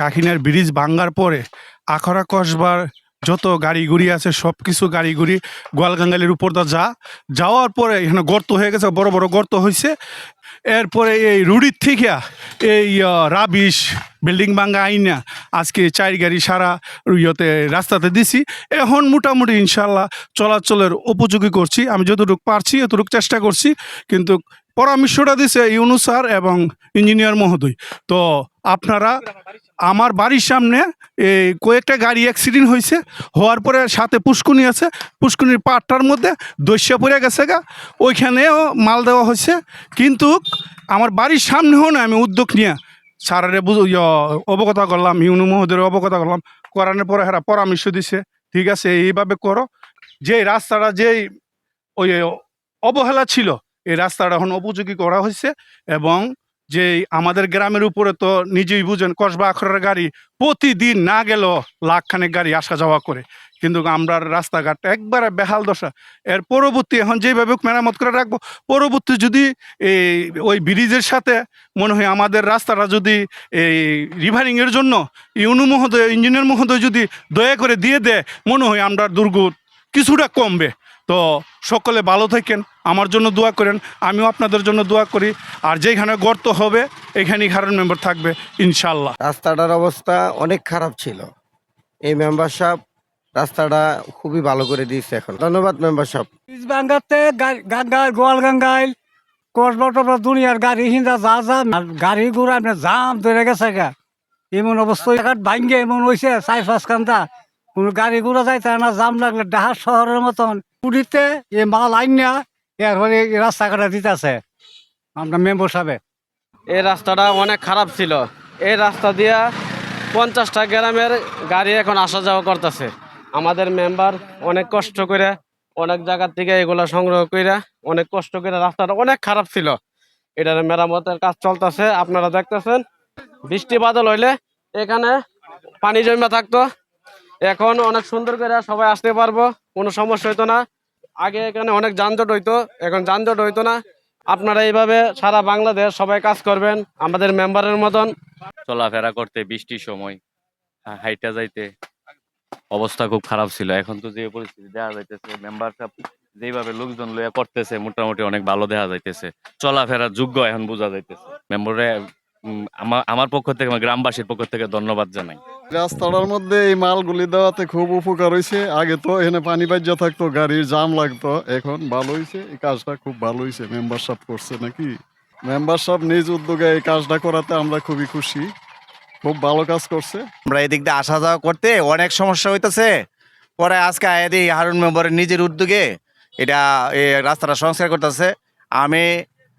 কাকিনার bridge ভাঙ্গার পরে আখড়া কসবার যত গাড়ি গুড়ি আছে সব কিছু গাড়ি গুড়ি গোয়ালগাঙ্গালির উপর দা যা, যাওয়ার পরে এখানে গর্ত হয়ে গেছে, বড় বড় গর্ত হয়েছে এরপরে এই রুডির থেকে এই রাবিশ বিল্ডিং ভাঙ্গা আইনা আজকে চার গাড়ি সারা ইয়েতে রাস্তাতে দিছি। এখন মোটামুটি ইনশাল্লাহ চলাচলের উপযোগী করছি। আমি যতটুকু পারছি, এতটুকু চেষ্টা করছি, কিন্তু পরামর্শটা দিছে ইউনু স্যার এবং ইঞ্জিনিয়ার মহোদয়। তো আপনারা আমার বাড়ির সামনে এই কয়েকটা গাড়ি অ্যাক্সিডেন্ট হয়েছে, হওয়ার পরে সাথে পুষ্কুনি আছে পুষ্কুনির পাটটার মধ্যে দস্যা পড়ে গেছে গা, ওইখানেও মাল দেওয়া হয়েছে। কিন্তু আমার বাড়ির সামনেও না আমি উদ্যোগ নিয়ে স্যারের অবগত করলাম ইউনু মহোদয়ের অবগত করলাম। করানোর পরে হেরা পরামর্শ দিছে, ঠিক আছে, এইভাবে করো। যে রাস্তাটা যেই ওই অবহেলা ছিল এই রাস্তাটা এখন উপযোগী করা হয়েছে এবং যে আমাদের গ্রামের উপরে তো নিজেই বুঝেন কসবা আখরের গাড়ি প্রতিদিন না গেলেও লাখখানেক গাড়ি আসা যাওয়া করে। কিন্তু আমরা রাস্তাঘাট একবারে বেহাল দশা। এর পরবর্তী এখন যেভাবে মেরামত করে রাখব। পরবর্তী যদি এই ওই ব্রিজের সাথে মনে হয় আমাদের রাস্তাটা যদি এই রিভারিংয়ের জন্য ইউনু মহোদয়, ইঞ্জিনিয়ার মহোদয় যদি দয়া করে দিয়ে দেয়, মনে হয় আমরা দুর্গ কিছুটা কমবে। তো সকলে ভালো থাকেন আমার জন্য দোয়া করেন আমিও আপনাদের জন্য দোয়া করি আর যেখানে গর্ত হবে এখানেই কারণ মেম্বার থাকবে ইনশাল্লাহ রাস্তাটার অবস্থা অনেক খারাপ ছিল। এই মেম্বার সাহেব রাস্তাটা খুবই ভালো করে দিয়েছে এখন। ধন্যবাদ মেম্বার সাহেব। গাঙ্গায় গোয়াল গাঙ্গাইল কসবা টসবা দুনিয়ার গাড়ি হিন্দা যা যা গাড়ি ঘোড়া আপনার জাম ধরে গেছে গা। এমন অবস্থা ভাঙ্গে এমন হয়েছে চাই পাঁচ কান্দা। কোনো গাড়ি ঘোড়া যাইতে না, জাম লাগলে ডাহার শহরের মতন পুরীতে এ মাল আইন না এরপরে রাস্তাঘাটে দিতেছে। আমরা মেম্বার সাহেব। এই রাস্তাটা অনেক খারাপ ছিল। এই রাস্তা দিয়া পঞ্চাশটা গ্রামের গাড়ি এখন আসা যাওয়া করতেছে। আমাদের মেম্বার অনেক কষ্ট করে অনেক জায়গার থেকে এগুলা সংগ্রহ করে অনেক কষ্ট করে রাস্তাটা অনেক খারাপ ছিল। এটার মেরামতের কাজ চলতেছে, আপনারা দেখতেছেন। বৃষ্টি বাদল হইলে এখানে পানি জমা থাকতো। এখন অনেক সুন্দর করে সবাই আসতে পারব, কোনো সমস্যা হইতো না। আগে এখানে অনেক যানজট হইতো, এখন যানজট হইতো না। আপনারা এইভাবে সারা বাংলাদেশ সবাই কাজ করবেন, আমাদের মেম্বারের মতন। চলাফেরা করতে, বৃষ্টির সময় হা- হাইটা যাইতে অবস্থা খুব খারাপ ছিল। এখন তো যে পরিস্থিতি দেখা যাইতেছে মেম্বারশিপ যেভাবে লোকজন লইয়া করতেছে, মোটামুটি অনেক ভালো দেখা যাইতেছে। চলাফেরার যোগ্য এখন বোঝা যাইতেছে। মেম্বারে আমার আমার পক্ষ থেকে আমার গ্রামবাসীর পক্ষ থেকে ধন্যবাদ জানাই। রাস্তাটার মধ্যে এই মালগুলি দেওয়াতে খুব উপকার হয়েছে আগে তো এখানে পানি বাজ্যা থাকতো গাড়ির জাম লাগতো। এখন ভালো হয়েছে এই কাজটা খুব ভালো হয়েছে মেম্বারশিপ করছে নাকি? মেম্বারশিপ নিজ উদ্যোগে এই কাজটা করাতে আমরা খুবই খুশি। খুব ভালো কাজ করছে। আমরা এদিক দিয়ে আসা যাওয়া করতে অনেক সমস্যা হইতেছে। পরে আজকে আয়াদি হারুন মেম্বারের নিজের উদ্যোগে এটা এই রাস্তাটা সংস্কার করতেছে। আমি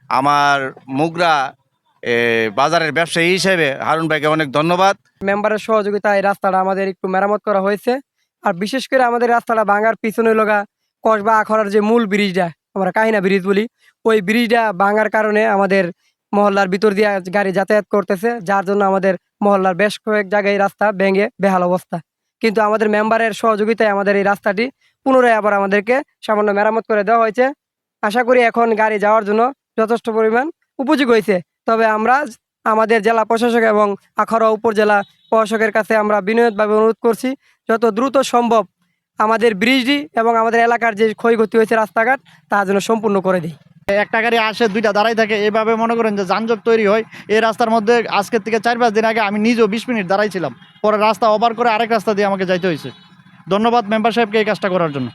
আমার মুগরা বাজারের ব্যবসায়ী হিসেবে হারুন ভাইকে অনেক ধন্যবাদ। মেম্বারের সহযোগিতায় রাস্তাটা আমাদের একটু মেরামত করা হয়েছে। আর বিশেষ করে আমাদের রাস্তাটা ভাঙার পিছনে লগা কসবা আখড়ার যে মূল ব্রিজটা, আমরা কাহিনা ব্রিজ বলি, ওই ব্রিজটা ভাঙার কারণে আমাদের মহল্লার ভিতর দিয়ে গাড়ি যাতায়াত করতেছে, যার জন্য আমাদের মহল্লার বেশ কয়েক জায়গায় রাস্তা ভেঙে বেহাল অবস্থা। কিন্তু আমাদের মেম্বারের সহযোগিতায় আমাদের এই রাস্তাটি পুনরায় আবার আমাদেরকে সামান্য মেরামত করে দেওয়া হয়েছে। আশা করি এখন গাড়ি যাওয়ার জন্য যথেষ্ট পরিমাণ উপযোগী হয়েছে। তবে আমরা আমাদের জেলা প্রশাসক এবং আখাড়া উপজেলা প্রশাসকের কাছে আমরা বিনয়ভাবে অনুরোধ করছি, যত দ্রুত সম্ভব আমাদের ব্রিজটি এবং আমাদের এলাকার যে ক্ষয়ক্ষতি হয়েছে রাস্তাঘাট, তা যেন সম্পূর্ণ করে দিই। একটা গাড়ি আসে, দুইটা দাঁড়াই থাকে, এভাবে মনে করেন যে যানজট তৈরি হয়। এই রাস্তার মধ্যে আজকের থেকে চার পাঁচ দিন আগে আমি নিজেও বিশ মিনিট দাঁড়াইছিলাম। পরে রাস্তা ওভার করে আরেক রাস্তা দিয়ে আমাকে যাইতে হয়েছে। ধন্যবাদ মেম্বার সাহেবকে এই কাজটা করার জন্য।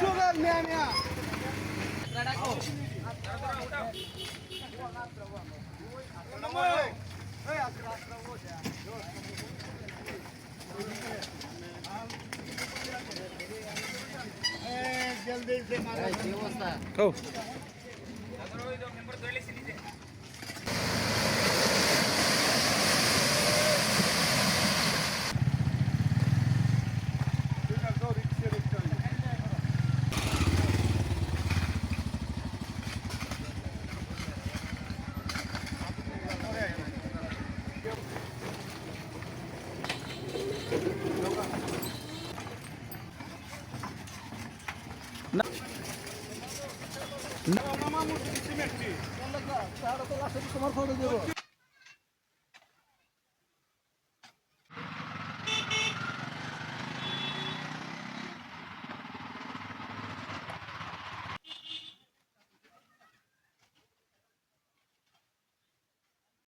Sugar man ya. જલ્દી છે મારા જો મેમ્બર દોડી લેસી લીધે. সিমেন্টটি